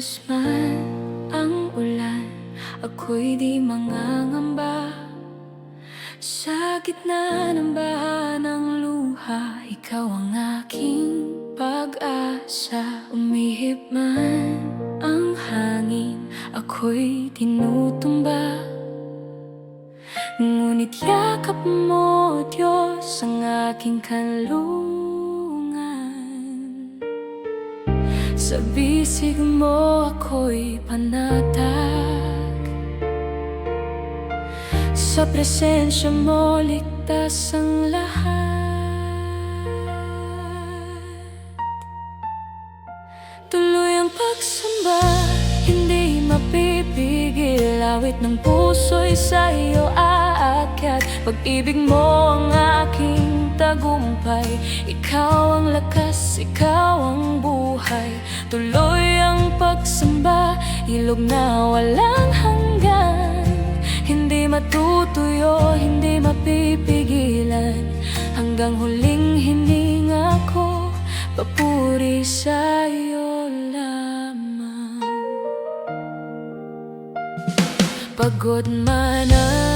man ang ulan Ako'y di mangangamba. Sa gitna ng baha ng luha Ikaw ang aking pag-asa. Umihip man ang hangin Ako'y tinutumba. Ngunit yakap mo, Diyos, ang aking kanlungan Sa bisig mo ako'y panatag. Sa presensya mo ligtas ang lahat. Tuloy ang pagsamba, hindi mapipigil. Awit ng puso'y sa iyo aakyat. Pag-ibig mo ang aking tagumpay. Ikaw ang lakas, ikaw ang buhay. Tuloy ang pagsamba, ilog na walang hanggan. Hindi matutuyo, hindi mapipigilan. Hanggang huling hininga ko Papuri sa iyo lamang. Pagod man ang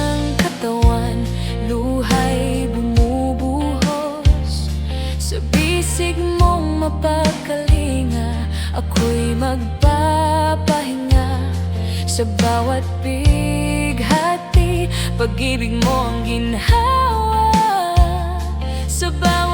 bisig mong mapagkalinga Ako'y magpapahinga. Sa bawat bighati Pag-ibig mo ang ginhawa. Sa bawat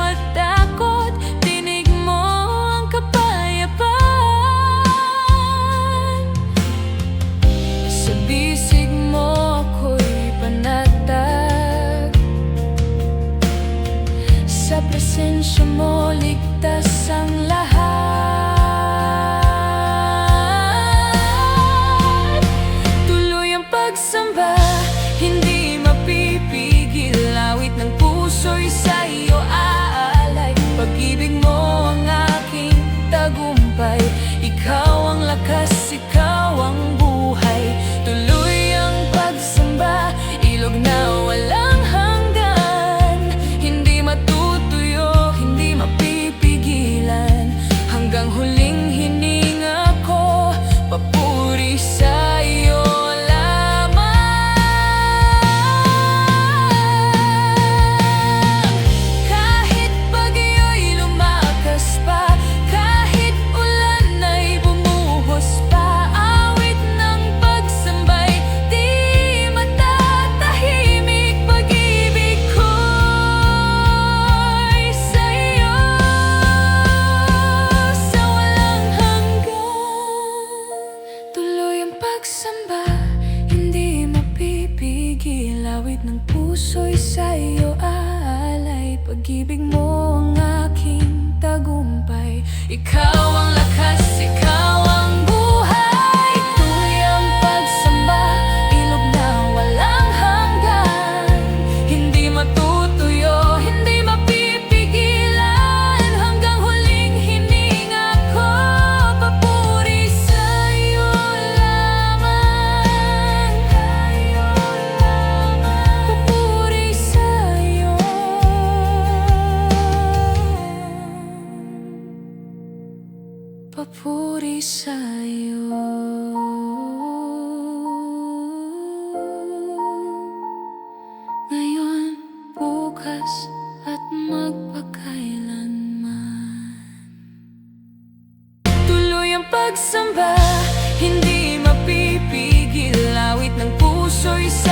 Awit ng puso'y sa iyo aalay. Pag-ibig mo ang aking tagumpay. Ikaw Iyo Ngayon, bukas at magpakailanman. Tuloy ang pagsamba, hindi mapipigil. Awit ng puso'y sa